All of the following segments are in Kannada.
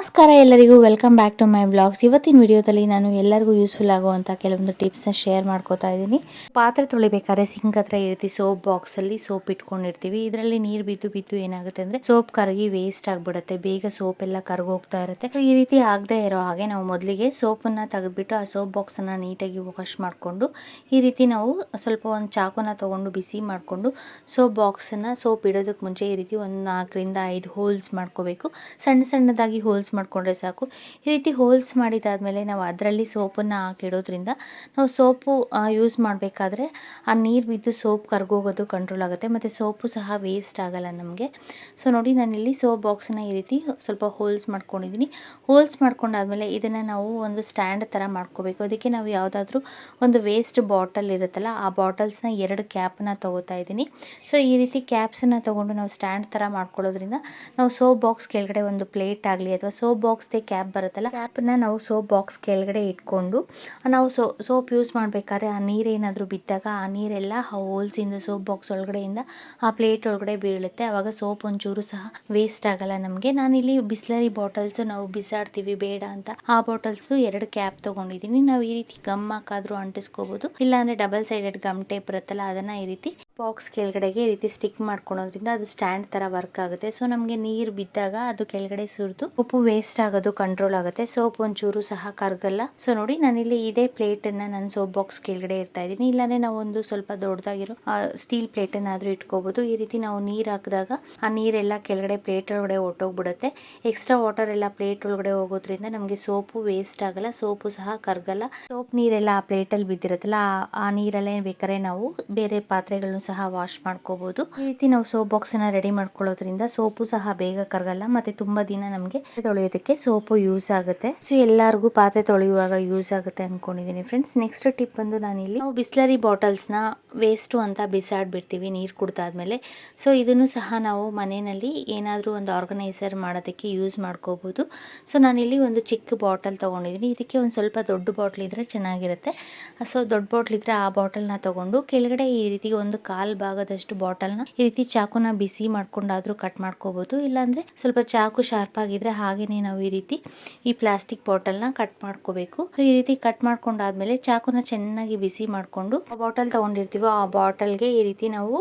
ನಮಸ್ಕಾರ ಎಲ್ಲರಿಗೂ welcome back to my blogs ಇವತ್ತಿನ ವಿಡಿಯೋದಲ್ಲಿ ನಾನು ಎಲ್ಲರಿಗೂ ಯೂಸ್ಫುಲ್ ಆಗುವಂಥ ಕೆಲವೊಂದು ಟಿಪ್ಸ್ನ ಶೇರ್ ಮಾಡ್ಕೋತಾ ಇದ್ದೀನಿ. ಪಾತ್ರೆ ತೊಳಿಬೇಕಾದ್ರೆ ಸಿಂಕ್ ಹತ್ರ ಈ ರೀತಿ ಸೋಪ್ ಬಾಕ್ಸಲ್ಲಿ ಸೋಪ್ ಇಟ್ಕೊಂಡಿರ್ತೀವಿ. ಇದರಲ್ಲಿ ನೀರು ಬಿದ್ದು ಬಿದ್ದು ಏನಾಗುತ್ತೆ ಅಂದರೆ ಸೋಪ್ ಕರಗಿ ವೇಸ್ಟ್ ಆಗಿಬಿಡುತ್ತೆ. ಬೇಗ ಸೋಪ್ ಎಲ್ಲ ಕರಗೋಗ್ತಾ ಇರುತ್ತೆ. ಸೊ ಈ ರೀತಿ ಆಗದೆ ಇರೋ ಹಾಗೆ ನಾವು ಮೊದಲಿಗೆ ಸೋಪನ್ನು ತೆಗೆದ್ಬಿಟ್ಟು ಆ ಸೋಪ್ ಬಾಕ್ಸನ್ನು ನೀಟಾಗಿ ವಾಶ್ ಮಾಡಿಕೊಂಡು, ಈ ರೀತಿ ನಾವು ಸ್ವಲ್ಪ ಒಂದು ಚಾಕುನ ತೊಗೊಂಡು ಬಿಸಿ ಮಾಡಿಕೊಂಡು ಸೋಪ್ ಬಾಕ್ಸನ್ನು ಸೋಪ್ ಇಡೋದಕ್ಕೆ ಮುಂಚೆ ಈ ರೀತಿ ಒಂದು ನಾಲ್ಕರಿಂದ ಐದು ಹೋಲ್ಸ್ ಮಾಡ್ಕೋಬೇಕು. ಸಣ್ಣ ಸಣ್ಣದಾಗಿ ಹೋಲ್ಸ್ ಮಾಡಿಕೊಂಡ್ರೆ ಸಾಕು. ಈ ರೀತಿ ಹೋಲ್ಸ್ ಮಾಡಿದಾದಮೇಲೆ ನಾವು ಅದರಲ್ಲಿ ಸೋಪನ್ನು ಹಾಕಿಡೋದ್ರಿಂದ ನಾವು ಸೋಪು ಯೂಸ್ ಮಾಡಬೇಕಾದ್ರೆ ಆ ನೀರು ಬಿದ್ದು ಸೋಪ್ ಕರ್ಗೋಗೋದು ಕಂಟ್ರೋಲ್ ಆಗುತ್ತೆ. ಮತ್ತು ಸೋಪು ಸಹ ವೇಸ್ಟ್ ಆಗಲ್ಲ ನಮಗೆ. ಸೊ ನೋಡಿ ನಾನಿಲ್ಲಿ ಸೋಪ್ ಬಾಕ್ಸನ್ನ ಈ ರೀತಿ ಸ್ವಲ್ಪ ಹೋಲ್ಸ್ ಮಾಡ್ಕೊಂಡಿದ್ದೀನಿ. ಹೋಲ್ಸ್ ಮಾಡ್ಕೊಂಡಾದ್ಮೇಲೆ ಇದನ್ನು ನಾವು ಒಂದು ಸ್ಟ್ಯಾಂಡ್ ಥರ ಮಾಡ್ಕೋಬೇಕು. ಅದಕ್ಕೆ ನಾವು ಯಾವುದಾದ್ರೂ ಒಂದು ವೇಸ್ಟ್ ಬಾಟಲ್ ಇರುತ್ತಲ್ಲ, ಆ ಬಾಟಲ್ಸ್ನ ಎರಡು ಕ್ಯಾಪನ್ನ ತೊಗೋತಾ ಇದ್ದೀನಿ. ಸೊ ಈ ರೀತಿ ಕ್ಯಾಪ್ಸನ್ನು ತೊಗೊಂಡು ನಾವು ಸ್ಟ್ಯಾಂಡ್ ಥರ ಮಾಡ್ಕೊಳ್ಳೋದ್ರಿಂದ ನಾವು ಸೋಪ್ ಬಾಕ್ಸ್ ಕೆಳಗಡೆ ಒಂದು ಪ್ಲೇಟ್ ಆಗಲಿ ಅಥವಾ ಸೋಪ್ ಬಾಕ್ಸ್ದೆ ಕ್ಯಾಪ್ ಬರುತ್ತಲ್ಲ, ಕ್ಯಾಪ್ನ ನಾವು ಸೋಪ್ ಬಾಕ್ಸ್ ಕೆಳಗಡೆ ಇಟ್ಕೊಂಡು, ನಾವು ಸೋ, ಸೋಪ್ ಯೂಸ್ ಮಾಡಬೇಕಾದ್ರೆ ಆ ನೀರೇನಾದರೂ ಬಿದ್ದಾಗ ಆ ನೀರೆಲ್ಲ ಹೋಲ್ಸಿಂದ ಸೋಪ್ ಬಾಕ್ಸ್ ಒಳಗಡೆಯಿಂದ ಆ ಪ್ಲೇಟ್ ಒಳಗಡೆ ಬೀಳುತ್ತೆ. ಆವಾಗ ಸೋಪ್ ಒಂಚೂರು ಸಹ ವೇಸ್ಟ್ ಆಗಲ್ಲ ನಮಗೆ. ನಾನಿಲ್ಲಿ ಬಿಸ್ಲರಿ ಬಾಟಲ್ಸ್ ನಾವು ಬಿಸಾಡ್ತೀವಿ, ಬೇಡ ಅಂತ. ಆ ಬಾಟಲ್ಸ್ ಎರಡು ಕ್ಯಾಪ್ ತೊಗೊಂಡಿದ್ದೀನಿ ನಾವು ಈ ರೀತಿ ಗಮ್ ಹಾಕಾದ್ರೂ ಅಂಟಿಸ್ಕೋಬೋದು. ಇಲ್ಲಾಂದ್ರೆ ಡಬಲ್ ಸೈಡೆಡ್ ಗಮ್ ಟೇಪ್ ಬರುತ್ತಲ್ಲ ಅದನ್ನ ಈ ರೀತಿ ಬಾಕ್ಸ್ ಕೆಳಗಡೆಗೆ ಈ ರೀತಿ ಸ್ಟಿಕ್ ಮಾಡ್ಕೊಳೋದ್ರಿಂದ ಅದು ಸ್ಟ್ಯಾಂಡ್ ತರ ವರ್ಕ್ ಆಗುತ್ತೆ. ಸೊ, ನಮಗೆ ನೀರು ಬಿದ್ದಾಗ ಅದು ಕೆಳಗಡೆ ಸುರಿದು ಉಪ್ಪು ವೇಸ್ಟ್ ಆಗೋದು ಕಂಟ್ರೋಲ್ ಆಗುತ್ತೆ. ಸೋಪ್ ಒಂಚೂರು ಸಹ ಕರಗಲ್ಲ. ಸೊ, ನೋಡಿ ನಾನಿಲ್ಲಿ ಇದೇ ಪ್ಲೇಟ್ ಅನ್ನ ನಾನು ಸೋಪ್ ಬಾಕ್ಸ್ ಕೆಳಗಡೆ ಇರ್ತಾ ಇದ್ದೀನಿ. ಇಲ್ಲಾಂದ್ರೆ ನಾವು ಒಂದು ಸ್ವಲ್ಪ ದೊಡ್ಡದಾಗಿರೋ ಸ್ಟೀಲ್ ಪ್ಲೇಟ್ ಅನ್ನಾದ್ರೂ ಇಟ್ಕೋಬಹುದು ಈ ರೀತಿ ನಾವು ನೀರ್ ಹಾಕಿದಾಗ ಆ ನೀರೆಲ್ಲ ಕೆಳಗಡೆ ಪ್ಲೇಟ್ ಒಳಗಡೆ ಹೊಟ್ಟೋಗ್ಬಿಡುತ್ತೆ ಎಕ್ಸ್ಟ್ರಾ ವಾಟರ್ ಎಲ್ಲ ಪ್ಲೇಟ್ ಒಳಗಡೆ ಹೋಗೋದ್ರಿಂದ ನಮಗೆ ಸೋಪು ವೇಸ್ಟ್ ಆಗಲ್ಲ ಸೋಪು ಸಹ ಕರಗಲ್ಲ. ಸೋಪ್ ನೀರೆಲ್ಲ ಆ ಪ್ಲೇಟ್ ಅಲ್ಲಿ ಬಿದ್ದಿರುತ್ತಲ್ಲ, ಆ ನೀರಲ್ಲೇ ಬೇಕಾದ್ರೆ ನಾವು ಬೇರೆ ಪಾತ್ರೆಗಳನ್ನು ಸಹ ವಾಶ್ ಮಾಡ್ಕೋಬಹುದು ಈ ರೀತಿ ನಾವು ಸೋಪ್ ಬಾಕ್ಸ್ ಅನ್ನ ರೆಡಿ ಮಾಡ್ಕೊಳ್ಳೋದ್ರಿಂದ ಸೋಪು ಸಹ ಬೇಗ ಕರಗಲ್ಲ, ಮತ್ತೆ ತುಂಬಾ ದಿನ ನಮಗೆ ತೊಳೆಯೋದಕ್ಕೆ ಸೋಪು ಯೂಸ್ ಆಗುತ್ತೆ. ಸೊ ಎಲ್ಲರಿಗೂ ಪಾತ್ರೆ ತೊಳೆಯುವಾಗ ಯೂಸ್ ಆಗುತ್ತೆ ಅನ್ಕೊಂಡಿದ್ದೀನಿ ಫ್ರೆಂಡ್ಸ್ ನೆಕ್ಸ್ಟ್ ಟಿಪ್ ಬಂದು ನಾನು ಇಲ್ಲಿ ನಾವು ಬಿಸ್ಲರಿ ಬಾಟಲ್ಸ್ನ ವೇಸ್ಟು ಅಂತ ಬಿಸಾಡ್ಬಿಡ್ತೀವಿ, ನೀರು ಕುಡ್ದಾದ್ಮೇಲೆ. ಸೊ ಇದನ್ನು ಸಹ ನಾವು ಮನೆಯಲ್ಲಿ ಏನಾದರೂ ಒಂದು ಆರ್ಗನೈಸರ್ ಮಾಡೋದಕ್ಕೆ ಯೂಸ್ ಮಾಡ್ಕೋಬಹುದು ಸೊ ನಾನಿಲ್ಲಿ ಒಂದು ಚಿಕ್ಕ ಬಾಟಲ್ ತೊಗೊಂಡಿದ್ದೀನಿ ಇದಕ್ಕೆ ಒಂದು ಸ್ವಲ್ಪ ದೊಡ್ಡ ಬಾಟಲ್ ಇದ್ರೆ ಚೆನ್ನಾಗಿರುತ್ತೆ. ಸೊ ದೊಡ್ಡ ಬಾಟಲ್ ಇದ್ರೆ ಆ ಬಾಟಲ್ನ ತಗೊಂಡು ಕೆಳಗಡೆ ಈ ರೀತಿ ಒಂದು ಕಾಲ್ ಭಾಗದಷ್ಟು ಬಾಟಲ್ನ ಈ ರೀತಿ ಚಾಕುನ ಬಿಸಿ ಮಾಡ್ಕೊಂಡಾದ್ರೂ ಕಟ್ ಮಾಡ್ಕೋಬಹುದು ಇಲ್ಲಾಂದ್ರೆ ಸ್ವಲ್ಪ ಚಾಕು ಶಾರ್ಪ್ ಆಗಿದ್ರೆ ಹಾಗೇನೆ ನಾವು ಈ ರೀತಿ ಈ ಪ್ಲಾಸ್ಟಿಕ್ ಬಾಟಲ್ನ ಕಟ್ ಮಾಡ್ಕೋಬೇಕು. ಈ ರೀತಿ ಕಟ್ ಮಾಡ್ಕೊಂಡಾದ್ಮೇಲೆ ಚಾಕುನ ಚೆನ್ನಾಗಿ ಬಿಸಿ ಮಾಡ್ಕೊಂಡು ಬಾಟಲ್ ತಗೊಂಡಿರ್ತೀವೋ ಆ ಬಾಟಲ್ಗೆ ಈ ರೀತಿ ನಾವು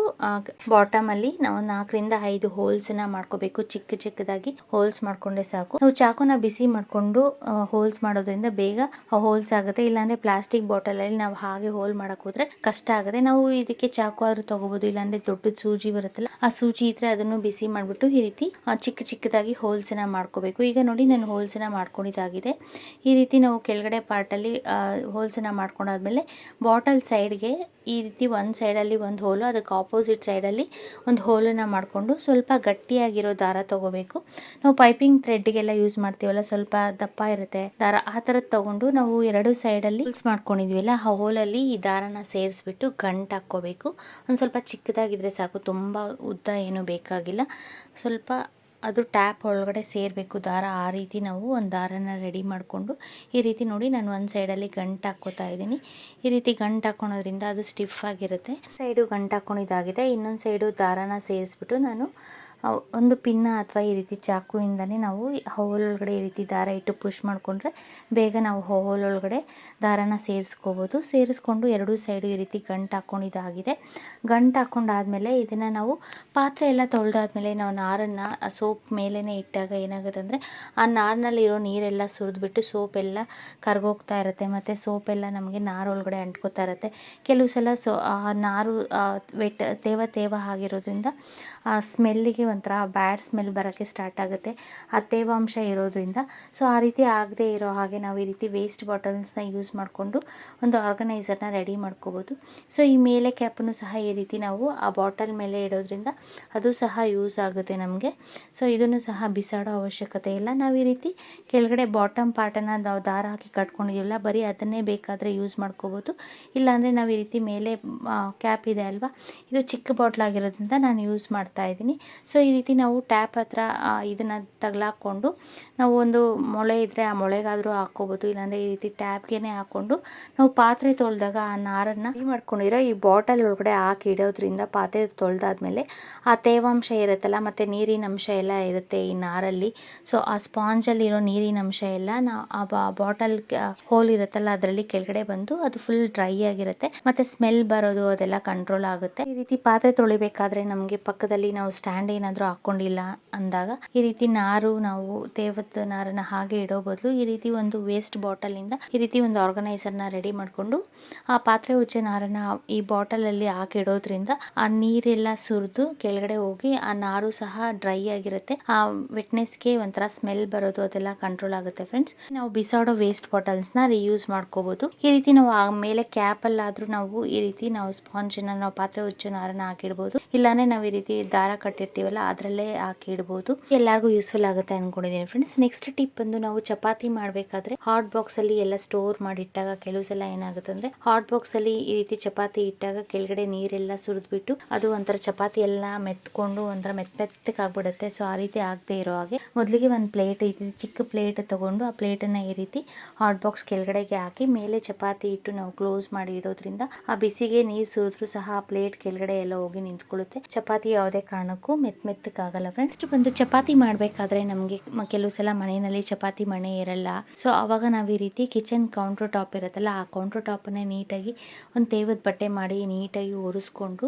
ಬಾಟಮ್ ಅಲ್ಲಿ ನಾವು ನಾಲ್ಕರಿಂದ ಐದು ಹೋಲ್ಸ್ನ ಮಾಡ್ಕೋಬೇಕು. ಚಿಕ್ಕ ಚಿಕ್ಕದಾಗಿ ಹೋಲ್ಸ್ ಮಾಡ್ಕೊಂಡೆ ಸಾಕು. ನಾವು ಚಾಕುನ ಬಿಸಿ ಮಾಡ್ಕೊಂಡು ಹೋಲ್ಸ್ ಮಾಡೋದ್ರಿಂದ ಬೇಗ ಹೋಲ್ಸ್ ಆಗುತ್ತೆ. ಇಲ್ಲಾಂದ್ರೆ ಪ್ಲಾಸ್ಟಿಕ್ ಬಾಟಲ್ ಅಲ್ಲಿ ನಾವು ಹಾಗೆ ಹೋಲ್ ಮಾಡಕ್ ಹೋದ್ರೆ ಕಷ್ಟ ಆಗುತ್ತೆ. ನಾವು ಇದಕ್ಕೆ ಚಾಕು ಆದ್ರೂ ತಗೋಬಹುದು ಇಲ್ಲಾಂದ್ರೆ ದೊಡ್ಡ ಸೂಜಿ ಬರುತ್ತಲ್ಲ, ಆ ಸೂಜಿ ಇದ್ರೆ ಅದನ್ನು ಬಿಸಿ ಮಾಡ್ಬಿಟ್ಟು ಈ ರೀತಿ ಚಿಕ್ಕ ಚಿಕ್ಕದಾಗಿ ಹೋಲ್ಸ್ನ ಮಾಡ್ಕೋಬೇಕು. ಈಗ ನೋಡಿ ನಾನು ಹೋಲ್ಸ್ನ ಮಾಡ್ಕೊಂಡಿದ್ದಾಗಿದೆ. ಈ ರೀತಿ ನಾವು ಕೆಳಗಡೆ ಪಾರ್ಟ್ ಅಲ್ಲಿ ಹೋಲ್ಸ್ನ ಮಾಡ್ಕೊಂಡಾದ್ಮೇಲೆ ಬಾಟಲ್ ಸೈಡ್ಗೆ ಈ ರೀತಿ ಒಂದು ಸೈಡಲ್ಲಿ ಒಂದು ಹೋಲು, ಅದಕ್ಕೆ ಆಪೋಸಿಟ್ ಸೈಡಲ್ಲಿ ಒಂದು ಹೋಲನ್ನು ಮಾಡಿಕೊಂಡು ಸ್ವಲ್ಪ ಗಟ್ಟಿಯಾಗಿರೋ ದಾರ ತಗೋಬೇಕು. ನಾವು ಪೈಪಿಂಗ್ ಥ್ರೆಡ್ಗೆಲ್ಲ ಯೂಸ್ ಮಾಡ್ತೀವಲ್ಲ, ಸ್ವಲ್ಪ ದಪ್ಪ ಇರುತ್ತೆ ದಾರ, ಆ ಥರದ್ದು ತೊಗೊಂಡು ನಾವು ಎರಡು ಸೈಡಲ್ಲಿ ಯೂಸ್ ಮಾಡ್ಕೊಂಡಿದ್ವಿಲ್ಲ, ಆ ಹೋಲಲ್ಲಿ ಈ ದಾರನ ಸೇರಿಸ್ಬಿಟ್ಟು ಗಂಟು ಹಾಕ್ಕೋಬೇಕು. ಒಂದು ಸ್ವಲ್ಪ ಚಿಕ್ಕದಾಗಿದ್ದರೆ ಸಾಕು, ತುಂಬ ಉದ್ದ ಏನೂ ಬೇಕಾಗಿಲ್ಲ. ಸ್ವಲ್ಪ ಅದು ಟ್ಯಾಪ್ ಒಳಗಡೆ ಸೇರಬೇಕು, ದಾರ. ಆ ರೀತಿ ನಾವು ಒಂದು ದಾರನ ರೆಡಿ ಮಾಡಿಕೊಂಡು, ಈ ರೀತಿ ನೋಡಿ ನಾನು ಒಂದು ಸೈಡಲ್ಲಿ ಗಂಟು ಹಾಕ್ಕೋತಾ ಇದ್ದೀನಿ. ಈ ರೀತಿ ಗಂಟು ಹಾಕ್ಕೊಳೋದ್ರಿಂದ ಅದು ಸ್ಟಿಫ್ ಆಗಿರುತ್ತೆ. ಸೈಡು ಗಂಟು ಹಾಕ್ಕೊಂಡಿದ್ದಾಗಿದೆ ಇನ್ನೊಂದು ಸೈಡು ದಾರನ ಸೇರಿಸ್ಬಿಟ್ಟು ನಾನು ಒಂದು ಪಿನ್ನ ಅಥವಾ ಈ ರೀತಿ ಚಾಕುವಿಂದಲೇ ನಾವು ಹೋಲ್ ಒಳಗಡೆ ಈ ರೀತಿ ದಾರ ಇಟ್ಟು ಪುಷ್ ಮಾಡಿಕೊಂಡ್ರೆ ಬೇಗ ನಾವು ಹೋಲ್ ಒಳಗಡೆ ದಾರನ ಸೇರಿಸ್ಕೋಬೋದು. ಸೇರಿಸ್ಕೊಂಡು ಎರಡೂ ಸೈಡು ಈ ರೀತಿ ಗಂಟು ಹಾಕ್ಕೊಂಡಿದ್ದಾಗಿದೆ ಗಂಟು ಹಾಕ್ಕೊಂಡಾದಮೇಲೆ ಇದನ್ನು ನಾವು ಪಾತ್ರೆ ಎಲ್ಲ ತೊಳೆದಾದ್ಮೇಲೆ ನಾವು ನಾರನ್ನು ಸೋಪ್ ಮೇಲೇ ಇಟ್ಟಾಗ ಏನಾಗುತ್ತೆ ಅಂದರೆ ಆ ನಾರಿನಲ್ಲಿರೋ ನೀರೆಲ್ಲ ಸುರಿದ್ಬಿಟ್ಟು ಸೋಪ್ ಎಲ್ಲ ಕರ್ಗೋಗ್ತಾ ಇರುತ್ತೆ. ಮತ್ತು ಸೋಪ್ ಎಲ್ಲ ನಮಗೆ ಒಳಗಡೆ ಅಂಟ್ಕೋತಾ ಇರುತ್ತೆ. ಕೆಲವು ಸಲ ಸೊ ಆ ನಾರು ವೆಟ್, ತೇವ ತೇವ ಆಗಿರೋದ್ರಿಂದ ಆ ಸ್ಮೆಲ್ಲಿಗೆ ಒಂಥರ ಬ್ಯಾಡ್ ಸ್ಮೆಲ್ ಬರೋಕ್ಕೆ ಸ್ಟಾರ್ಟ್ ಆಗುತ್ತೆ. ಆ ತೇವಾಂಶ ಇರೋದ್ರಿಂದ. ಸೊ ಆ ರೀತಿ ಆಗದೆ ಇರೋ ಹಾಗೆ ನಾವು ಈ ರೀತಿ ವೇಸ್ಟ್ ಬಾಟಲ್ಸ್ನ ಯೂಸ್ ಮಾಡಿಕೊಂಡು ಒಂದು ಆರ್ಗನೈಸರ್ನ ರೆಡಿ ಮಾಡ್ಕೋಬೋದು. ಸೊ ಈ ಮೇಲೆ ಕ್ಯಾಪನ್ನು ಸಹ ಈ ರೀತಿ ನಾವು ಆ ಬಾಟಲ್ ಮೇಲೆ ಇಡೋದ್ರಿಂದ ಅದು ಸಹ ಯೂಸ್ ಆಗುತ್ತೆ ನಮಗೆ. ಸೊ ಇದನ್ನು ಸಹ ಬಿಸಾಡೋ ಅವಶ್ಯಕತೆ ಇಲ್ಲ. ನಾವು ಈ ರೀತಿ ಕೆಳಗಡೆ ಬಾಟಮ್ ಪಾರ್ಟನ್ನು ನಾವು ದಾರ ಹಾಕಿ ಕಟ್ಕೊಂಡಿದ್ದೀವಲ್ಲ ಬರೀ ಅದನ್ನೇ ಬೇಕಾದರೆ ಯೂಸ್ ಮಾಡ್ಕೋಬೋದು. ಇಲ್ಲಾಂದರೆ ನಾವು ಈ ರೀತಿ ಮೇಲೆ ಕ್ಯಾಪ್ ಇದೆ ಅಲ್ವಾ? ಇದು ಚಿಕ್ಕ ಬಾಟ್ಲ್ ಆಗಿರೋದ್ರಿಂದ ನಾನು ಯೂಸ್ ಮಾಡ್ತಾ ಇದ್ದೀನಿ. ಸೊ ಈ ರೀತಿ ನಾವು ಟ್ಯಾಪ್ ಹತ್ರ ಇದನ್ನು ತಗಲಾಕೊಂಡು ನಾವು ಒಂದು ಮೊಳೆ ಇದ್ದರೆ ಆ ಮೊಳೆಗಾದರೂ ಹಾಕ್ಕೋಬೋದು. ಇಲ್ಲಾಂದರೆ ಈ ರೀತಿ ಟ್ಯಾಪ್ಗೆ ಹಾಕ್ಕೊಂಡು ನಾವು ಪಾತ್ರೆ ತೊಳೆದಾಗ ಆ ನಾರನ್ನು ಮಾಡ್ಕೊಂಡಿರೋ ಈ ಬಾಟಲ್ ಒಳಗಡೆ ಹಾಕಿ ಇಡೋದ್ರಿಂದ ಪಾತ್ರೆ ತೊಳೆದಾದ್ಮೇಲೆ ಆ ತೇವಾಂಶ ಇರುತ್ತಲ್ಲ, ಮತ್ತು ನೀರಿನ ಅಂಶ ಎಲ್ಲ ಇರುತ್ತೆ ಈ ನಾರಲ್ಲಿ. ಸೊ, ಆ ಸ್ಪಾಂಜಲ್ಲಿರೋ ನೀರಿನ ಅಂಶ ಎಲ್ಲ ನಾವು ಆ ಬಾಟಲ್ ಹೋಲ್ ಇರುತ್ತಲ್ಲ, ಅದರಲ್ಲಿ ಕೆಳಗಡೆ ಬಂದು ಅದು ಫುಲ್ ಡ್ರೈ ಆಗಿರುತ್ತೆ. ಮತ್ತು ಸ್ಮೆಲ್ ಬರೋದು ಅದೆಲ್ಲ ಕಂಟ್ರೋಲ್ ಆಗುತ್ತೆ. ಈ ರೀತಿ ಪಾತ್ರೆ ತೊಳಿಬೇಕಾದ್ರೆ ನಮಗೆ ಪಕ್ಕದಲ್ಲಿ ನಾವು ಸ್ಟ್ಯಾಂಡ್ ಏನಾದರೂ ಹಾಕ್ಕೊಂಡಿಲ್ಲ ಅಂದಾಗ ಈ ರೀತಿ ನಾರು ನಾವು ತೇವದ ನಾರನ್ನ ಹಾಗೆ ಇಡೋ ಬದಲು ಈ ರೀತಿ ಒಂದು ವೇಸ್ಟ್ ಬಾಟಲಿಂದ ಈ ರೀತಿ ಒಂದು ಆರ್ಗನೈಸರ್ನ ರೆಡಿ ಮಾಡಿಕೊಂಡು ಆ ಪಾತ್ರೆ ಉಚ್ಚೆ ನಾರನ್ನ ಈ ಬಾಟಲಲ್ಲಿ ಹಾಕಿ ಇಡೋದ್ರಿಂದ ಆ ನೀರೆಲ್ಲ ಸುರಿದು ಕೆಳಗಡೆ ಹೋಗಿ ಆ ನಾರು ಸಹ ಡ್ರೈ ಆಗಿರುತ್ತೆ. ಆ ವೆಟ್ನೆಸ್ಗೆ ಒಂಥರ ಸ್ಮೆಲ್ ಬರೋದು ಅದೆಲ್ಲ ಕಂಟ್ರೋಲ್ ಆಗುತ್ತೆ ಫ್ರೆಂಡ್ಸ್ ನಾವು ಬಿಸಾಡೋ ವೇಸ್ಟ್ ಬಾಟಲ್ಸ್ನ ರಿಯೂಸ್ ಮಾಡ್ಕೋಬಹುದು ಈ ರೀತಿ ನಾವು ಆ ಮೇಲೆ ಕ್ಯಾಪಲ್ಲಾದರೂ ನಾವು ಈ ರೀತಿ ನಾವು ಸ್ಪಾಂಜನ್ನು ನಾವು ಪಾತ್ರೆ ಉಚ್ಚ ನಾರನ್ನ ಹಾಕಿಡ್ಬೋದು. ಇಲ್ಲಾಂದ್ರೆ ನಾವು ಈ ರೀತಿ ದಾರ ಕಟ್ಟಿರ್ತೀವಲ್ಲ ಅದರಲ್ಲೇ ಹಾಕಿ ಇಡ್ಬೋದು. ಎಲ್ಲರಿಗೂ ಯೂಸ್ಫುಲ್ ಆಗುತ್ತೆ ಅನ್ಕೊಂಡಿದ್ದೀನಿ ಫ್ರೆಂಡ್ಸ್ ನೆಕ್ಸ್ಟ್ ಟಿಪ್ ಬಂದು ನಾವು ಚಪಾತಿ ಮಾಡಬೇಕಾದ್ರೆ ಹಾಟ್ ಬಾಕ್ಸ್ ಅಲ್ಲಿ ಎಲ್ಲ ಸ್ಟೋರ್ ಮಾಡಿಟ್ಟಾಗ ಕೆಲವು ಸಲ ಏನಾಗುತ್ತೆ ಅಂದ್ರೆ ಹಾಟ್ ಬಾಕ್ಸ್ ಅಲ್ಲಿ ಈ ರೀತಿ ಚಪಾತಿ ಇಟ್ಟಾಗ ಕೆಳಗಡೆ ನೀರೆಲ್ಲ ಸುರಿದ್ಬಿಟ್ಟು ಅದು ಒಂಥರ ಚಪಾತಿ ಎಲ್ಲ ಮೆತ್ಕೊಂಡು ಒಂಥರ ಮೆತ್ ಮೆತ್ತಗೆ ಆಗ್ಬಿಡುತ್ತೆ. ಸೊ ಆ ರೀತಿ ಆಗದೆ ಇರೋ ಹಾಗೆ ಮೊದಲಿಗೆ ಒಂದು ಪ್ಲೇಟ್ ಈ ಚಿಕ್ಕ ಪ್ಲೇಟ್ ತಗೊಂಡು ಆ ಪ್ಲೇಟನ್ನು ಈ ರೀತಿ ಹಾಟ್ ಬಾಕ್ಸ್ ಕೆಳಗಡೆಗೆ ಹಾಕಿ ಮೇಲೆ ಚಪಾತಿ ಇಟ್ಟು ನಾವು ಕ್ಲೋಸ್ ಮಾಡಿ ಇಡೋದ್ರಿಂದ ಆ ಬಿಸಿಗೆ ನೀರು ಸುರಿದ್ರು ಸಹ ಆ ಪ್ಲೇಟ್ ಕೆಳಗಡೆ ಎಲ್ಲ ಹೋಗಿ ನಿಂತ್ಕೊಳ್ಳುತ್ತೆ. ಚಪಾತಿ ಯಾವುದೇ ಕಾರಣಕ್ಕೂ ಮೆತ್ ಮೆತ್ತಕ್ಕಾಗಲ್ಲ ಫ್ರೆಂಡ್ಸ್ ಬಂದು ಚಪಾತಿ ಮಾಡಬೇಕಾದ್ರೆ ನಮಗೆ ಕೆಲವು ಸಲ ಮನೆಯಲ್ಲಿ ಚಪಾತಿ ಮಣೆ ಇರಲ್ಲ. ಸೊ ಆವಾಗ ನಾವು ಈ ರೀತಿ ಕಿಚನ್ ಕೌಂಟರ್ ಟಾಪ್ ಇರುತ್ತಲ್ಲ, ಆ ಕೌಂಟರ್ ಟಾಪನ್ನೇ ನೀಟಾಗಿ ಒಂದು ತೇವದ ಬಟ್ಟೆ ಮಾಡಿ ನೀಟಾಗಿ ಒರೆಸ್ಕೊಂಡು,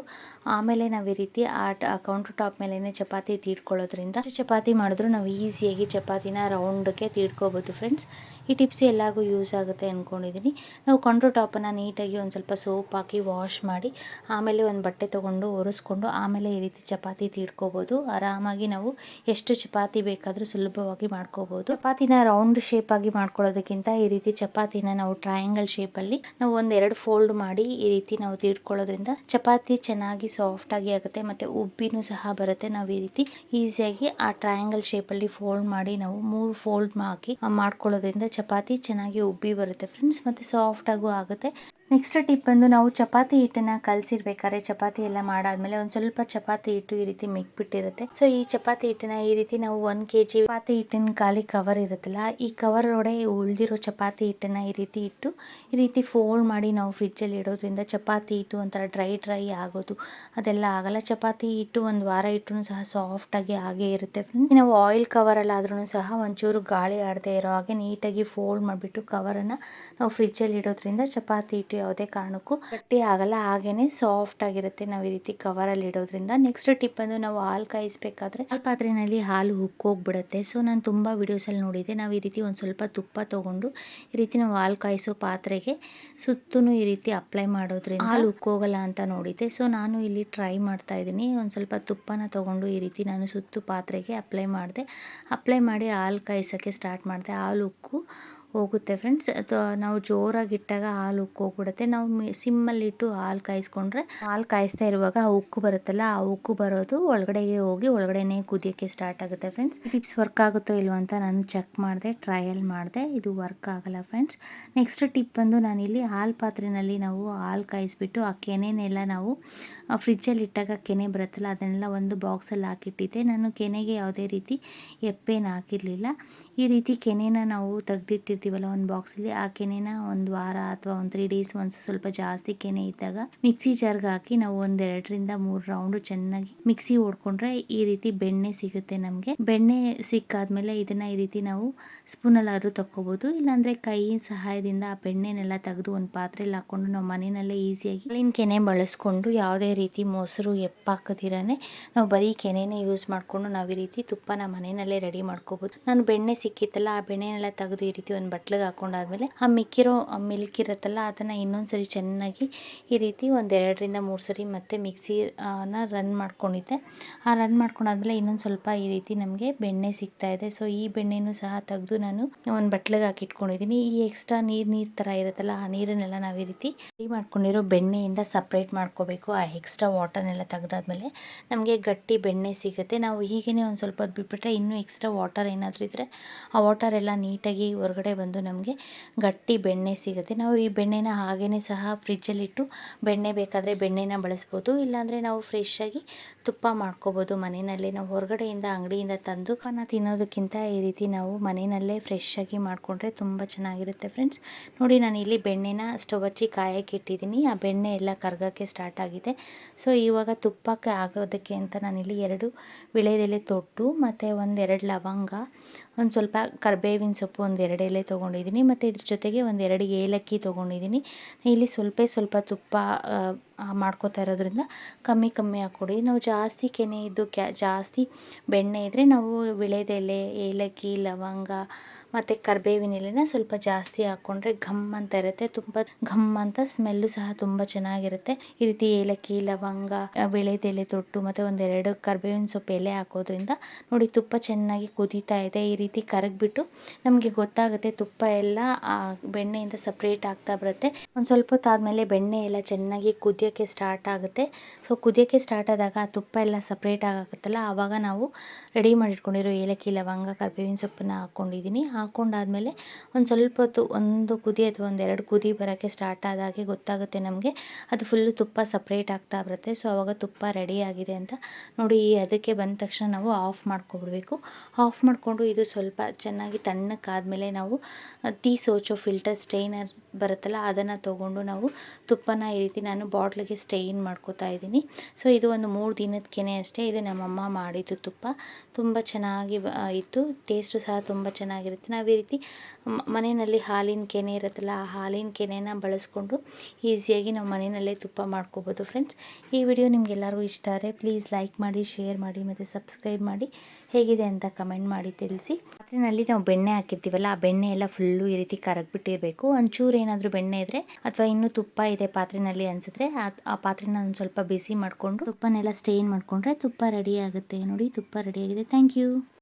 ಆಮೇಲೆ ನಾವು ಈ ರೀತಿ ಆ ಕೌಂಟರ್ ಟಾಪ್ ಮೇಲೇ ಚಪಾತಿ ತೀಡ್ಕೊಳ್ಳೋದ್ರಿಂದ ಚಪಾತಿ ಮಾಡಿದ್ರು ನಾವು ಈಸಿಯಾಗಿ ಚಪಾತಿನ ರೌಂಡ್ಗೆ ತೀಡ್ಕೋಬೋದು ಫ್ರೆಂಡ್ಸ್ ಈ ಟಿಪ್ಸ್ ಎಲ್ಲರಿಗೂ ಯೂಸ್ ಆಗುತ್ತೆ ಅಂದ್ಕೊಂಡಿದ್ದೀನಿ ನಾವು ಕೌಂಟರ್ ಟಾಪನ್ನು ನೀಟಾಗಿ ಒಂದು ಸ್ವಲ್ಪ ಸೋಪ್ ಹಾಕಿ ವಾಶ್ ಮಾಡಿ, ಆಮೇಲೆ ಒಂದು ಬಟ್ಟೆ ತೊಗೊಂಡು ಒರೆಸ್ಕೊಂಡು, ಆಮೇಲೆ ಈ ರೀತಿ ಚಪಾತಿ ತೀಡ್ಕೋಬೋದು. ಆರಾಮಾಗಿ ನಾವು ಎಷ್ಟು ಚಪಾತಿ ಬೇಕಾದರೂ ಸುಲಭವಾಗಿ ಮಾಡ್ಕೋಬೋದು. ಚಪಾತಿನ ರೌಂಡ್ ಶೇಪಾಗಿ ಮಾಡ್ಕೊಳ್ಳೋದಕ್ಕಿಂತ ಈ ರೀತಿ ಚಪಾತಿನ ನಾವು ಟ್ರಯಾಂಗಲ್ ಶೇಪಲ್ಲಿ ನಾವು ಒಂದೆರಡು ಫೋಲ್ಡ್ ಮಾಡಿ ಈ ರೀತಿ ನಾವು ತೀಡ್ಕೊಳ್ಳೋದ್ರಿಂದ ಚಪಾತಿ ಚೆನ್ನಾಗಿ ಸಾಫ್ಟ್ ಆಗಿ ಆಗುತ್ತೆ ಮತ್ತು ಉಬ್ಬಿನೂ ಸಹ ಬರುತ್ತೆ. ನಾವು ಈ ರೀತಿ ಈಸಿಯಾಗಿ ಆ ಟ್ರಯಾಂಗಲ್ ಶೇಪಲ್ಲಿ ಫೋಲ್ಡ್ ಮಾಡಿ ನಾವು ಮೂರು ಫೋಲ್ಡ್ ಹಾಕಿ ಮಾಡ್ಕೊಳ್ಳೋದ್ರಿಂದ ಚಪಾತಿ ಚೆನ್ನಾಗಿ ಉಬ್ಬಿ ಬರುತ್ತೆ ಫ್ರೆಂಡ್ಸ್ ಮತ್ತು ಸಾಫ್ಟಾಗೂ ಆಗುತ್ತೆ. ನೆಕ್ಸ್ಟ್ ಟಿಪ್ ಬಂದು ನಾವು ಚಪಾತಿ ಹಿಟ್ಟನ್ನ ಕಲಸಿರ್ಬೇಕಾದ್ರೆ ಚಪಾತಿ ಎಲ್ಲ ಮಾಡಾದ್ಮೇಲೆ ಒಂದು ಸ್ವಲ್ಪ ಚಪಾತಿ ಹಿಟ್ಟು ಈ ರೀತಿ ಮೆಕ್ಬಿಟ್ಟಿರುತ್ತೆ. ಸೊ ಈ ಚಪಾತಿ ಹಿಟ್ಟನ್ನ ಈ ರೀತಿ ನಾವು ಒಂದು ಕೆ ಜಿ ಚಪಾತಿ ಹಿಟ್ಟಿನ ಖಾಲಿ ಕವರ್ ಇರುತ್ತಲ್ಲ, ಈ ಕವರ್ ಒಡೆ ಉಳಿದಿರೋ ಚಪಾತಿ ಹಿಟ್ಟನ್ನ ಈ ರೀತಿ ಇಟ್ಟು, ಈ ರೀತಿ ಫೋಲ್ಡ್ ಮಾಡಿ ನಾವು ಫ್ರಿಜ್ಜಲ್ಲಿ ಇಡೋದ್ರಿಂದ ಚಪಾತಿ ಹಿಟ್ಟು ಒಂಥರ ಡ್ರೈ ಡ್ರೈ ಆಗೋದು. ಅದೆಲ್ಲ ಆಗಲ್ಲ. ಚಪಾತಿ ಹಿಟ್ಟು ಒಂದು ವಾರ ಇಟ್ಟು ಸಹ ಸಾಫ್ಟಾಗಿ ಹಾಗೆ ಇರುತ್ತೆ ಫ್ರೆಂಡ್ಸ್ ನಾವು ಆಯಿಲ್ ಕವರಲ್ಲಾದ್ರೂ ಸಹ ಒಂಚೂರು ಗಾಳಿ ಆಡದೆ ಇರೋ ಹಾಗೆ ನೀಟಾಗಿ ಫೋಲ್ಡ್ ಮಾಡಿಬಿಟ್ಟು ಕವರನ್ನು ನಾವು ಫ್ರಿಜ್ಜಲ್ಲಿ ಇಡೋದ್ರಿಂದ ಚಪಾತಿ ಹಿಟ್ಟು ಯಾವುದೇ ಕಾರಣಕ್ಕೂ ಗಟ್ಟಿ ಆಗಲ್ಲ. ಹಾಗೇನೆ ಸಾಫ್ಟ್ ಆಗಿರುತ್ತೆ ನಾವು ಈ ರೀತಿ ಕವರಲ್ಲಿ ಇಡೋದ್ರಿಂದ. ನೆಕ್ಸ್ಟ್ ಟಿಪ್ ಬಂದು ನಾವು ಹಾಲು ಕಾಯಿಸ್ಬೇಕಾದ್ರೆ ಆ ಪಾತ್ರೆಯಲ್ಲಿ ಹಾಲು ಉಕ್ಕೋಗ್ಬಿಡುತ್ತೆ ಸೊ ನಾನು ತುಂಬ ವಿಡಿಯೋಸಲ್ಲಿ ನೋಡಿದ್ದೆ. ನಾವು ಈ ರೀತಿ ಒಂದು ಸ್ವಲ್ಪ ತುಪ್ಪ ತೊಗೊಂಡು ಈ ರೀತಿ ನಾವು ಹಾಲು ಕಾಯಿಸೋ ಪಾತ್ರೆಗೆ ಸುತ್ತೂ ಈ ರೀತಿ ಅಪ್ಲೈ ಮಾಡೋದ್ರಿಂದ ಹಾಲು ಉಕ್ಕೋಗಲ್ಲ ಅಂತ ನೋಡಿದ್ದೆ. ಸೊ ನಾನು ಇಲ್ಲಿ ಟ್ರೈ ಮಾಡ್ತಾ ಇದ್ದೀನಿ. ಒಂದು ಸ್ವಲ್ಪ ತುಪ್ಪನ ತೊಗೊಂಡು ಈ ರೀತಿ ನಾನು ಸುತ್ತು ಪಾತ್ರೆಗೆ ಅಪ್ಲೈ ಮಾಡಿದೆ. ಅಪ್ಲೈ ಮಾಡಿ ಹಾಲು ಕಾಯಿಸೋಕ್ಕೆ ಸ್ಟಾರ್ಟ್ ಮಾಡಿದೆ. ಹಾಲು ಉಕ್ಕು ಹೋಗುತ್ತೆ ಫ್ರೆಂಡ್ಸ್ ಅಥವಾ ನಾವು ಜೋರಾಗಿ ಇಟ್ಟಾಗ ಹಾಲು ಉಕ್ಕು ಹೋಗ್ಬಿಡುತ್ತೆ. ನಾವು ಸಿಮ್ಮಲ್ಲಿಟ್ಟು ಹಾಲು ಕಾಯಿಸ್ಕೊಂಡ್ರೆ ಹಾಲು ಕಾಯಿಸ್ತಾ ಇರುವಾಗ ಆ ಉಕ್ಕು ಬರುತ್ತಲ್ಲ, ಆ ಉಕ್ಕು ಬರೋದು ಒಳಗಡೆಗೆ ಹೋಗಿ ಒಳಗಡೆನೆ ಕುದಿಯೋಕ್ಕೆ ಸ್ಟಾರ್ಟ್ ಆಗುತ್ತೆ ಫ್ರೆಂಡ್ಸ್ ಟಿಪ್ಸ್ ವರ್ಕ್ ಆಗುತ್ತೋ ಇಲ್ಲವೋ ಅಂತ ನಾನು ಚೆಕ್ ಮಾಡಿದೆ ಟ್ರಯಲ್ ಮಾಡಿದೆ. ಇದು ವರ್ಕ್ ಆಗಲ್ಲ ಫ್ರೆಂಡ್ಸ್ ನೆಕ್ಸ್ಟ್ ಟಿಪ್ ಬಂದು ನಾನಿಲ್ಲಿ ಹಾಲು ಪಾತ್ರೆಯಲ್ಲಿ ನಾವು ಹಾಲು ಕಾಯಿಸ್ಬಿಟ್ಟು ಆ ಕೆನೆನೆಲ್ಲ ನಾವು ಫ್ರಿಜ್ಜಲ್ಲಿ ಇಟ್ಟಾಗ ಕೆನೆ ಬರುತ್ತಲ್ಲ, ಅದನ್ನೆಲ್ಲ ಒಂದು ಬಾಕ್ಸಲ್ಲಿ ಹಾಕಿಟ್ಟಿದ್ದೆ. ನಾನು ಕೆನೆಗೆ ಯಾವುದೇ ರೀತಿ ಎಪ್ಪೇನು ಹಾಕಿರಲಿಲ್ಲ. ಈ ರೀತಿ ಕೆನೆನ ನಾವು ತೆಗ್ದಿಟ್ಟಿರ್ತೀವಲ್ಲ ಒಂದು ಬಾಕ್ಸಲ್ಲಿ ಆ ಕೆನೆನ ಒಂದು ವಾರ ಅಥವಾ ಒಂದು ತ್ರೀ ಡೇಸ್ ಒಂದು ಸ್ವಲ್ಪ ಜಾಸ್ತಿ ಕೆನೆ ಇದ್ದಾಗ ಮಿಕ್ಸಿ ಜಾರ್ಗೆ ಹಾಕಿ ನಾವು ಒಂದೆರಡರಿಂದ ಮೂರು ರೌಂಡ್ ಚೆನ್ನಾಗಿ ಮಿಕ್ಸಿ ಓಡ್ಕೊಂಡ್ರೆ ಈ ರೀತಿ ಬೆಣ್ಣೆ ಸಿಗುತ್ತೆ ನಮಗೆ. ಬೆಣ್ಣೆ ಸಿಕ್ಕಾದ್ಮೇಲೆ ಇದನ್ನ ಈ ರೀತಿ ನಾವು ಸ್ಪೂನಲ್ಲಾದ್ರೂ ತಕ್ಕೋಬೋದು. ಇಲ್ಲಾಂದರೆ ಕೈ ಸಹಾಯದಿಂದ ಆ ಬೆಣ್ಣೆನೆಲ್ಲ ತೆಗೆದು ಒಂದು ಪಾತ್ರೆಯಲ್ಲಿ ಹಾಕ್ಕೊಂಡು ನಾವು ಮನೆಯಲ್ಲೇ ಈಸಿಯಾಗಿ ಕ್ಲೀನ್ ಕೆನೆ ಬಳಸ್ಕೊಂಡು ಯಾವುದೇ ರೀತಿ ಮೊಸರು ಎಪ್ಪಾಕದಿರನೇ ನಾವು ಬರೀ ಕೆನೆನೇ ಯೂಸ್ ಮಾಡಿಕೊಂಡು ನಾವು ಈ ರೀತಿ ತುಪ್ಪನ ಮನೆಯಲ್ಲೇ ರೆಡಿ ಮಾಡ್ಕೋಬೋದು. ನಾನು ಬೆಣ್ಣೆ ಸಿಕ್ಕಿತ್ತಲ್ಲ, ಆ ಬೆಣ್ಣೆನೆಲ್ಲ ತೆಗೆದು ಈ ರೀತಿ ಒಂದು ಬಟ್ಲಿಗೆ ಹಾಕೊಂಡಾದ್ಮೇಲೆ ಆ ಮಿಕ್ಕಿರೋ ಮಿಲ್ಕ್ ಇರುತ್ತಲ್ಲ ಅದನ್ನು ಇನ್ನೊಂದ್ಸರಿ ಚೆನ್ನಾಗಿ ಈ ರೀತಿ ಒಂದು ಎರಡರಿಂದ ಮೂರು ಸರಿ ಮತ್ತೆ ಮಿಕ್ಸಿ ನ ರನ್ ಮಾಡ್ಕೊಂಡಿದ್ದೆ. ಆ ರನ್ ಮಾಡ್ಕೊಂಡಾದ್ಮೇಲೆ ಇನ್ನೊಂದು ಸ್ವಲ್ಪ ಈ ರೀತಿ ನಮಗೆ ಬೆಣ್ಣೆ ಸಿಗ್ತಾ ಇದೆ. ಸೊ ಈ ಬೆಣ್ಣೆನೂ ಸಹ ತೆಗೆದು ನಾನು ಒಂದು ಬಟ್ಲಿಗೆ ಹಾಕಿ ಇಟ್ಕೊಂಡಿದ್ದೀನಿ ಈ ಎಕ್ಸ್ಟ್ರಾ ನೀರು ನೀರು ಥರ ಇರುತ್ತಲ್ಲ, ಆ ನೀರನ್ನೆಲ್ಲ ನಾವು ಈ ರೀತಿ ಫ್ರೀ ಮಾಡ್ಕೊಂಡಿರೋ ಬೆಣ್ಣೆಯಿಂದ ಸಪ್ರೇಟ್ ಮಾಡ್ಕೋಬೇಕು. ಆ ಎಕ್ಸ್ಟ್ರಾ ವಾಟರ್ನೆಲ್ಲ ತೆಗೆದಾದ್ಮೇಲೆ ನಮಗೆ ಗಟ್ಟಿ ಬೆಣ್ಣೆ ಸಿಗುತ್ತೆ. ನಾವು ಹೀಗೇ ಒಂದು ಸ್ವಲ್ಪ ಹೊತ್ತು ಬಿಟ್ಬಿಟ್ರೆ ಇನ್ನೂ ಎಕ್ಸ್ಟ್ರಾ ವಾಟರ್ ಏನಾದರೂ ಇದ್ದರೆ ಆ ವಾಟರ್ ಎಲ್ಲ ನೀಟಾಗಿ ಹೊರಗಡೆ ಬಂದು ನಮಗೆ ಗಟ್ಟಿ ಬೆಣ್ಣೆ ಸಿಗುತ್ತೆ. ನಾವು ಈ ಬೆಣ್ಣೆನ ಹಾಗೇ ಸಹ ಫ್ರಿಜ್ಜಲ್ಲಿಟ್ಟು ಬೆಣ್ಣೆ ಬೇಕಾದರೆ ಬೆಣ್ಣೆನ ಬಳಸ್ಬೋದು. ಇಲ್ಲಾಂದರೆ ನಾವು ಫ್ರೆಶ್ಶಾಗಿ ತುಪ್ಪ ಮಾಡ್ಕೋಬೋದು. ಮನೆಯಲ್ಲೇ ನಾವು ಹೊರಗಡೆಯಿಂದ ಅಂಗಡಿಯಿಂದ ತಂದು ತಿನ್ನೋದಕ್ಕಿಂತ ಈ ರೀತಿ ನಾವು ಮನೆಯಲ್ಲೇ ಫ್ರೆಶ್ ಆಗಿ ಮಾಡಿಕೊಂಡ್ರೆ ತುಂಬ ಚೆನ್ನಾಗಿರುತ್ತೆ ಫ್ರೆಂಡ್ಸ್ ನೋಡಿ, ನಾನು ಇಲ್ಲಿ ಬೆಣ್ಣೆನ ಸ್ಟವ್ ಹಚ್ಚಿ ಕಾಯಕ್ಕೆ ಇಟ್ಟಿದ್ದೀನಿ. ಆ ಬೆಣ್ಣೆ ಎಲ್ಲ ಕರ್ಗೋಕ್ಕೆ ಸ್ಟಾರ್ಟ್ ಆಗಿದೆ. ಸೊ ಇವಾಗ ತುಪ್ಪಕ್ಕೆ ಆಗೋದಕ್ಕೆ ಅಂತ ನಾನಿಲ್ಲಿ ಎರಡು ವಿಳೆದೆಲೆ ತೊಟ್ಟು, ಮತ್ತು ಒಂದೆರಡು ಲವಂಗ ಒಂದು ಸ್ವಲ್ಪ ಕರ್ಬೇವಿನ ಸೊಪ್ಪು ಒಂದು ಎರಡು ಎಲೆ ತೊಗೊಂಡಿದ್ದೀನಿ, ಮತ್ತು ಇದ್ರ ಜೊತೆಗೆ ಒಂದು ಎರಡು ಏಲಕ್ಕಿ ತೊಗೊಂಡಿದ್ದೀನಿ. ಇಲ್ಲಿ ಸ್ವಲ್ಪ ಸ್ವಲ್ಪ ತುಪ್ಪ ಮಾಡ್ಕೋತಾ ಇರೋದ್ರಿಂದ ಕಮ್ಮಿ ಕಮ್ಮಿ ಹಾಕ್ಕೊಡಿ. ನಾವು ಜಾಸ್ತಿ ಕೆನೆ ಇದ್ದು ಕ್ಯಾ, ಜಾಸ್ತಿ ಬೆಣ್ಣೆ ಇದ್ದರೆ ನಾವು ವಿಳೆದೆಲೆ ಏಲಕ್ಕಿ, ಲವಂಗ, ಮತ್ತು ಕರ್ಬೇವಿನ ಎಲೆನ ಸ್ವಲ್ಪ ಜಾಸ್ತಿ ಹಾಕ್ಕೊಂಡ್ರೆ ಘಮ್ ಅಂತ ಇರುತ್ತೆ. ತುಂಬ ಘಮ್ ಅಂತ ಸ್ಮೆಲ್ಲು ಸಹ ತುಂಬ ಚೆನ್ನಾಗಿರುತ್ತೆ. ಈ ರೀತಿ ಏಲಕ್ಕಿ, ಲವಂಗ ವಿಳೆದೆಲೆ ತೊಟ್ಟು, ಮತ್ತು ಒಂದೆರಡು ಕರ್ಬೇವಿನ ಸೊಪ್ಪು ಎಲೆ ಹಾಕೋದ್ರಿಂದ ನೋಡಿ ತುಪ್ಪ ಚೆನ್ನಾಗಿ ಕುದೀತಾ ಇದೆ. ಈ ರೀತಿ ಕರಗ್ಬಿಟ್ಟು ನಮಗೆ ಗೊತ್ತಾಗುತ್ತೆ ತುಪ್ಪ ಎಲ್ಲ ಬೆಣ್ಣೆಯಿಂದ ಸಪ್ರೇಟ್ ಆಗ್ತಾ ಬರುತ್ತೆ. ಒಂದು ಸ್ವಲ್ಪ ಹೊತ್ತಾದಮೇಲೆ ಬೆಣ್ಣೆ ಎಲ್ಲ ಚೆನ್ನಾಗಿ ಕುದಿಯೋಕ್ಕೆ ಸ್ಟಾರ್ಟ್ ಆಗುತ್ತೆ. ಸೊ ಕುದಿಯೋಕ್ಕೆ ಸ್ಟಾರ್ಟ್ ಆದಾಗ ಆ ತುಪ್ಪ ಎಲ್ಲ ಸಪ್ರೇಟ್ ಆಗುತ್ತಲ್ಲ ಆವಾಗ ನಾವು ರೆಡಿ ಮಾಡಿಟ್ಕೊಂಡಿರೋ ಏಲಕ್ಕಿ, ಲವಂಗ, ಕರ್ಬೇವಿನ ಸೊಪ್ಪನ್ನ ಹಾಕ್ಕೊಂಡಿದ್ದೀನಿ ಹಾಕ್ಕೊಂಡಾದ್ಮೇಲೆ ಒಂದು ಸ್ವಲ್ಪ ಹೊತ್ತು ಒಂದು ಕುದಿ ಅಥವಾ ಒಂದೆರಡು ಕುದಿ ಬರೋಕ್ಕೆ ಸ್ಟಾರ್ಟ್ ಆದಾಗೆ ಗೊತ್ತಾಗುತ್ತೆ ನಮಗೆ. ಅದು ಫುಲ್ಲು ತುಪ್ಪ ಸಪ್ರೇಟ್ ಆಗ್ತಾ ಬರುತ್ತೆ. ಸೊ ಆವಾಗ ತುಪ್ಪ ರೆಡಿ ಆಗಿದೆ ಅಂತ ನೋಡಿ, ಅದಕ್ಕೆ ಬಂದ ತಕ್ಷಣ ನಾವು ಆಫ್ ಮಾಡ್ಕೊಬಿಡ್ಬೇಕು. ಆಫ್ ಮಾಡಿಕೊಂಡು ಇದು ಸ್ವಲ್ಪ ಚೆನ್ನಾಗಿ ತಣ್ಣಕ್ಕಾದಮೇಲೆ ನಾವು ಟೀ ಸೋಚೋ ಫಿಲ್ಟರ್ ಸ್ಟೈನರ್ ಬರುತ್ತಲ್ಲ, ಅದನ್ನು ತೊಗೊಂಡು ನಾವು ತುಪ್ಪನ ಈ ರೀತಿ ನಾನು ಬಾಟ್ಲಿಗೆ ಸ್ಟೈನ್ ಮಾಡ್ಕೋತಾ ಇದ್ದೀನಿ. ಸೊ, ಇದು ಒಂದು ಮೂರು ದಿನದಕ್ಕೆ ಅಷ್ಟೇ ಇದು ನಮ್ಮಮ್ಮ ಮಾಡಿದ್ದು ತುಪ್ಪ. ತುಂಬ ಚೆನ್ನಾಗಿ ಇತ್ತು, ಟೇಸ್ಟು ಸಹ ತುಂಬ ಚೆನ್ನಾಗಿರುತ್ತೆ. ನಾವು ಈ ರೀತಿ ಮನೆಯಲ್ಲಿ ಹಾಲಿನ ಕೆನೆ ಇರುತ್ತಲ್ಲ, ಆ ಹಾಲಿನ ಕೆನೆನ ಬಳಸ್ಕೊಂಡು ಈಸಿಯಾಗಿ ನಾವು ಮನೆಯಲ್ಲೇ ತುಪ್ಪ ಮಾಡ್ಕೋಬೋದು ಫ್ರೆಂಡ್ಸ್. ಈ ವಿಡಿಯೋ ನಿಮಗೆಲ್ಲರಿಗೂ ಇಷ್ಟ ಆದರೆ ಪ್ಲೀಸ್ ಲೈಕ್ ಮಾಡಿ, ಶೇರ್ ಮಾಡಿ, ಮತ್ತು ಸಬ್ಸ್ಕ್ರೈಬ್ ಮಾಡಿ. ಹೇಗಿದೆ ಅಂತ ಕಮೆಂಟ್ ಮಾಡಿ ತಿಳಿಸಿ. ಪಾತ್ರೆನಲ್ಲಿ ನಾವು ಬೆಣ್ಣೆ ಹಾಕಿರ್ತೀವಲ್ಲ, ಆ ಬೆಣ್ಣೆ ಎಲ್ಲ ಫುಲ್ಲು ಈ ರೀತಿ ಕರಗ್ಬಿಟ್ಟಿರಬೇಕು. ಒಂಚೂರು ಏನಾದರೂ ಬೆಣ್ಣೆ ಇದ್ದರೆ ಅಥವಾ ಇನ್ನೂ ತುಪ್ಪ ಇದೆ ಪಾತ್ರೆನಲ್ಲಿ ಅನಿಸಿದ್ರೆ ಆ ಪಾತ್ರೆನ ಒಂದು ಸ್ವಲ್ಪ ಬಿಸಿ ಮಾಡಿಕೊಂಡು ತುಪ್ಪನೆಲ್ಲ ಸ್ಟೇನ್ ಮಾಡಿಕೊಂಡ್ರೆ ತುಪ್ಪ ರೆಡಿ ಆಗುತ್ತೆ. ನೋಡಿ, ತುಪ್ಪ ರೆಡಿ ಆಗಿದೆ. Thank you